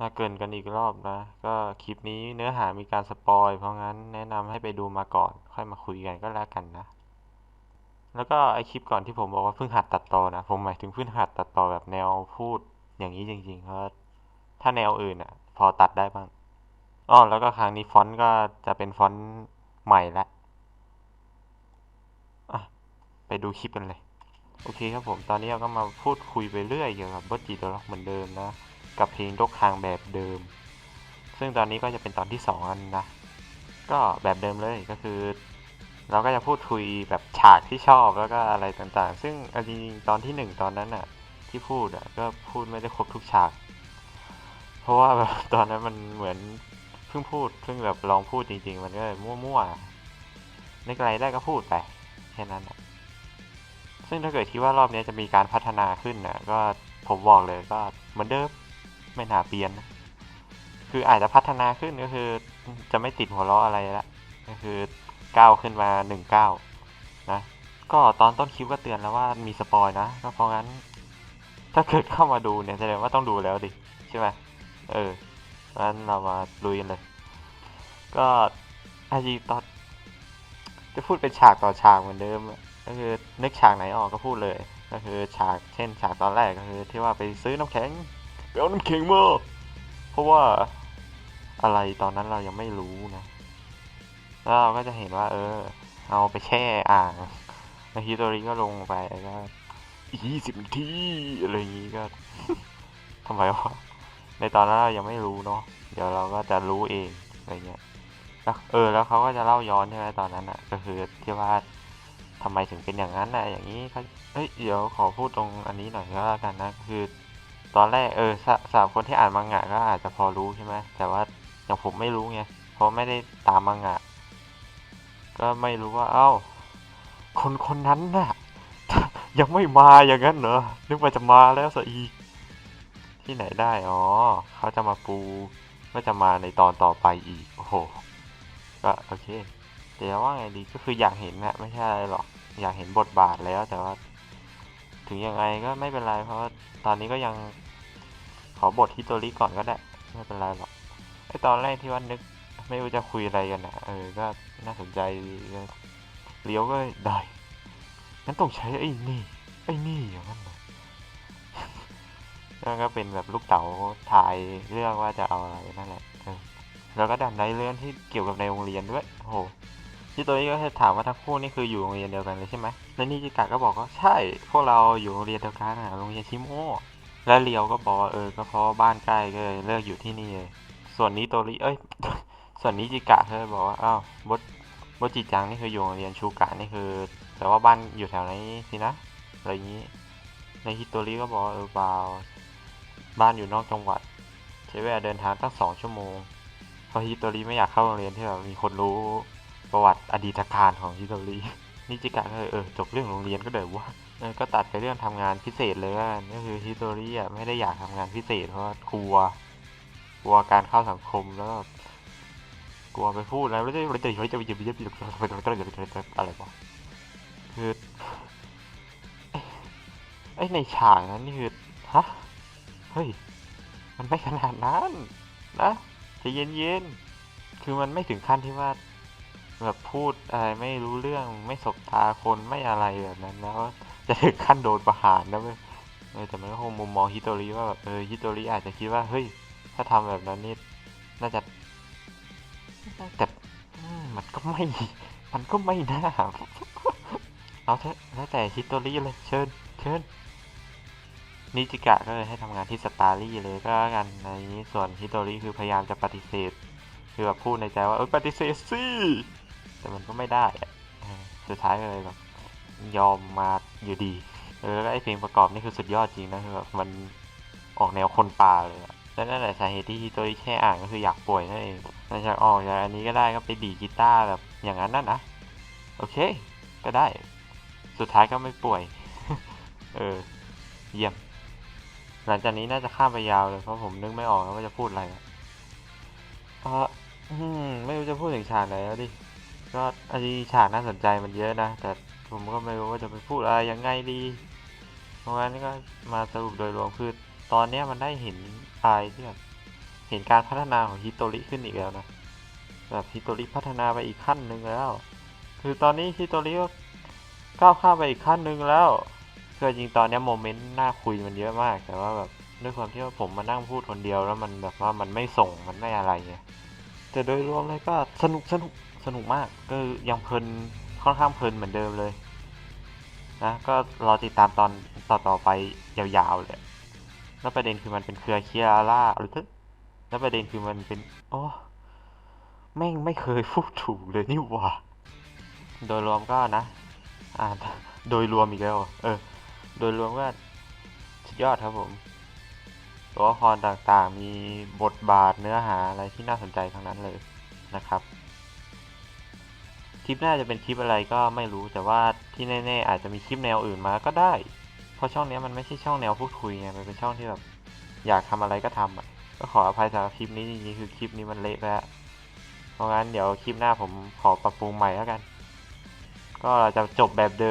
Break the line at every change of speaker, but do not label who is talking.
อะเกินกันอีกรอบนะ ก็คลิปนี้เนื้อหามีการสปอยเพราะงั้นแนะนำให้ไปดูมาก่อน ค่อยมาคุยกันก็แล้วกันนะ แล้วก็ไอคลิปก่อนที่ผมบอกว่าเพิ่งหัดตัดต่อนะ ผมหมายถึงเพิ่งหัดตัดต่อแบบแนวพูดอย่างนี้จริงๆเพราะถ้าแนวอื่นอะ พอตัดได้บ้างอ้อแล้วก็ครั้งนี้ฟอนต์ก็จะเป็นฟอนต์ใหม่ละไปดูคลิปกันเลย โอเคครับผม ตอนนี้เราก็มาพูดคุยไปเรื่อยเกี่ยวกับบทจีตล็อกเหมือนเดิมนะ กับเพลงดกคางแบบเดิม ซึ่งตอนนี้ก็จะเป็นตอนที่สองแล้วนะ ก็แบบเดิมเลยก็คือ เราก็จะพูดคุยแบบฉากที่ชอบแล้วก็อะไรต่างๆ ซึ่งจริงๆตอนที่หนึ่งตอนนั้นน่ะที่พูดอะก็พูดไม่ได้ครบทุกฉาก เพราะว่าแบบตอนนั้นมันเหมือนเพิ่งพูดเพิ่งแบบลองพูดจริง ๆ มันก็มั่วๆในึกอะได้ก็พูดไปแค่นั้นน่ะซึ่งถ้าเกิดคิดว่ารอบนี้จะมีการพัฒนาขึ้นนะก็ผมบอกเลยก็เหมือนเดิม ไม่น่าเปลี่ยน คืออาจจะพัฒนาขึ้นก็คือ จะไม่ติดหัวเราะอะไรละก็คือก้าวขึ้นมาหนึ่งก้าวนะ ก็ตอนต้นคลิปก็เตือนแล้วว่ามีสปอยนะก็เพราะงั้น ถ้าเกิดเข้ามาดูเนี่ยแสดงว่าต้องดูแล้วดิใช่ไหมเอองั้นเรามาลุยกันเลย ก็อาจีตอนจะพูดเป็นฉากต่อฉากเหมือนเดิม ก็คือนึกฉากไหนออกก็พูดเลย ก็คือฉากเช่น ฉากตอนแรกก็คือที่ว่าไปซื้อน้ำแข็ง ไปเอาน้ำแข็งมาเพราะว่าอะไรตอนนั้นเรายังไม่รู้นะแล้วเราก็จะเห็นว่า เออ เอาไปแช่อ่างแล้วฮิโตริก็ลงไปก็ยี่สิบนาทีอะไรอย่างงี้ก็ทำไมวะในตอนนั้นเรายังไม่รู้เนาะเดี๋ยวเราก็จะรู้เองอะไรเงี้ยแล้วเออ แล้วเขาก็จะเล่าย้อนใช่ไหมตอนนั้นอะ ก็คือที่ว่าทำไมถึงเป็นอย่างนั้นนะอย่างนี้เขาเอ้ยเดี๋ยวขอพูดตรงอันนี้หน่อยก็แล้วกันนะคือ ตอนแรกเออสสำคนที่อ่านมังงะก็อาจจะพอรู้ใช่ไหมแต่ว่าอย่างผมไม่รู้ไงเพราะไม่ได้ตามมังงะ ก็ไม่รู้ว่า เอ้า คนคนนั้นน่ะ ยังไม่มาอย่างนั้นเหรอนึกว่าจะมาแล้วซะอีก ที่ไหนได้อ๋อเขาจะมาปูว่าจะมาในตอนต่อไปอีก โอ้โห ก็โอเค แต่ว่าไงดีก็คืออยากเห็นนะไม่ใช่อะไรหรอก อยากเห็นบทบาทแล้วแต่ว่า ถึงยังไงก็ไม่เป็นไร เพราะตอนนี้ก็ยังขอบทฮิตโตริก่อนก็ได้ ไม่เป็นไรหรอกไอตอนแรกที่ว่านึก ไม่รู้จะคุยอะไรกันนะเออ ก็น่าสนใจเลี้ยวก็ได้งั้นต้องใช้ไอ้นี่ไอ้นี่อย่างนั้นเหรอแล้วก็เป็นแบบลูกเต๋าถ่ายเรื่องว่าจะเอาอะไรนั่นแหละแล้วก็ดันได้เรื่องที่เกี่ยวกับในโรงเรียนด้วยโอ้โห ที่ตัวนี้ก็ถามว่าทั้งคู่นี่คืออยู่โรงเรียนเดียวกันเลยใช่ไหมแล้วนิจิกะก็บอกว่าใช่ พวกเราอยู่โรงเรียนเดียวกันอะโรงเรียนชิโมะแล้วเลียวก็บอกว่าเออก็เพราะบ้านใกล้ก็เลยเลิกอยู่ที่นี่เลย ส่วนนี้โตริเอ้ย ส่วนนิจิกะเขาบอกว่าอ้าวบดบดจิจังนี่คืออยู่โรงเรียนชูกะนี่คือ แต่ว่าบ้านอยู่แถวไหนสินะอะไรอย่างนี้ในฮิโตริก็บอกว่าเออเปล่าบ้านอยู่นอกจังหวัดใช้เวลาเดินทางตั้งสองชั่วโมงเพราะฮิโตริไม่อยากเข้าโรงเรียนที่แบบมีคนรู้ ประวัติอดีตการของฮิโตรินิจิกะก็เลยเออจบเรื่องโรงเรียนก็เดี๋ยวว่าก็ตัดไปเรื่องทำงานพิเศษเลยว่าก็คือฮิโตริอะไม่ได้อยากทำงานพิเศษเพราะว่ากลัวกลัวการเข้าสังคมแล้วกลัวไปพูดแล้วไม่ได้ไม่ได้ไม่ได้ไม่ได้ไม่ได้ไม่ได้อะไรวะคือไอ้ในฉากนั้นนี่คือฮะเฮ้ยมันไม่ขนาดนั้นนะใจะเย็นๆคือมันไม่ถึงขั้นที่ว่า แบบพูดอะไรไม่รู้เรื่องไม่สบตาคนไม่อะไรแบบนั้นแล้วจะถึงขั้นโดนประหารนะเว้ยแต่มันก็คงมุมมองฮิโตริว่าแบบเออฮิโตริอาจจะคิดว่าเฮ้ย ถ้าทำแบบนั้นนี่น่าจะแต่มันก็ไม่ มันก็ไม่น่าเอาเถอะแล้วแต่ฮิโตริเลยเชิญเชิญนิจิกะก็เลยให้ทำงานที่สตาร์ลี่เลยก็แล้วกันในนี้ส่วนฮิโตริคือพยายามจะปฏิเสธ คือแบบพูดในใจว่าเออปฏิเสธสิ แต่มันก็ไม่ได้สุดท้ายเลยแบบยอมมาอยู่ดี เออแล้วไอเพลงประกอบนี่คือสุดยอดจริงนะคือแบบมันออกแนวคนป่าเลยอะและนั่นแหละสาเหตุที่ตริแค่อ่านก็คืออยากป่วยนั่นเองหลังจากออกจากอันนี้ก็ได้ก็ไปดีกีตาร์แบบอย่างนั้นน่ะนะโอเค ก็ได้ สุดท้ายก็ไม่ป่วย เออ เยี่ยม หลังจากนี้น่าจะข้ามไปยาวเลยเพราะผมนึกไม่ออกแล้วว่าจะพูดอะไรอะอืมไม่รู้จะพูดถึงฉากไหนแล้วดิ ก็อันนี้ฉากน่าสนใจมันเยอะนะ แต่ผมก็ไม่รู้ว่าจะไปพูดอะไรยังไงดี เพราะงั้นก็มาสรุปโดยรวมคือตอนนี้มันได้เห็นอะไรที่แบบเห็นการพัฒนาของฮิโตริขึ้นอีกแล้วนะ แบบฮิโตริพัฒนาไปอีกขั้นหนึ่งแล้ว คือตอนนี้ฮิโตริก็ก้าวข้ามไปอีกขั้นหนึ่งแล้วคือจริงตอนนี้โมเมนต์น่าคุยมันเยอะมาก แต่ว่าแบบด้วยความที่ว่าผมมานั่งพูดคนเดียวแล้วมันแบบว่ามันไม่ส่งมันไม่อะไรไงแต่โดยรวมเลยก็สนุกสนุก สนุกมากก็ยังเพลินค่อนข้างเพลินเหมือนเดิมเลยนะก็รอติดตามตอนต่อต่อๆไปยาวๆเลยแล้วประเด็นคือมันเป็นเครือเคียร่าหรือแล้วประเด็นคือมันเป็นโอ้แม่งไม่เคยพูดถูกเลยนี่หว่าโดยรวมก็นะอ่าโดยรวมอีกแล้วเออ โดยรวมก็สุดยอดครับผมตัวละครต่างๆ มีบทบาทเนื้อหาอะไรที่น่าสนใจทั้งนั้นเลยนะครับ ลิปหน้าจะเป็นคลิปอะไรก็ไม่รู้แต่ว่าที่แน่ๆอาจจะมีคลิปแนวอื่นมาก็ได้ เพราะช่องนี้มันไม่ใช่ช่องแนวพูดคุยไงมันเป็นช่องที่แบบอยากทำอะไรก็ทำอะก็ขออภัยสำหรับคลิปนี้จริงๆคือคลิปนี้มันเละแล้วเพราะงั้นเดี๋ยวคลิปหน้าผมขอปรับปรุงใหม่แล้วกัน ก็จะจบแบบเดิม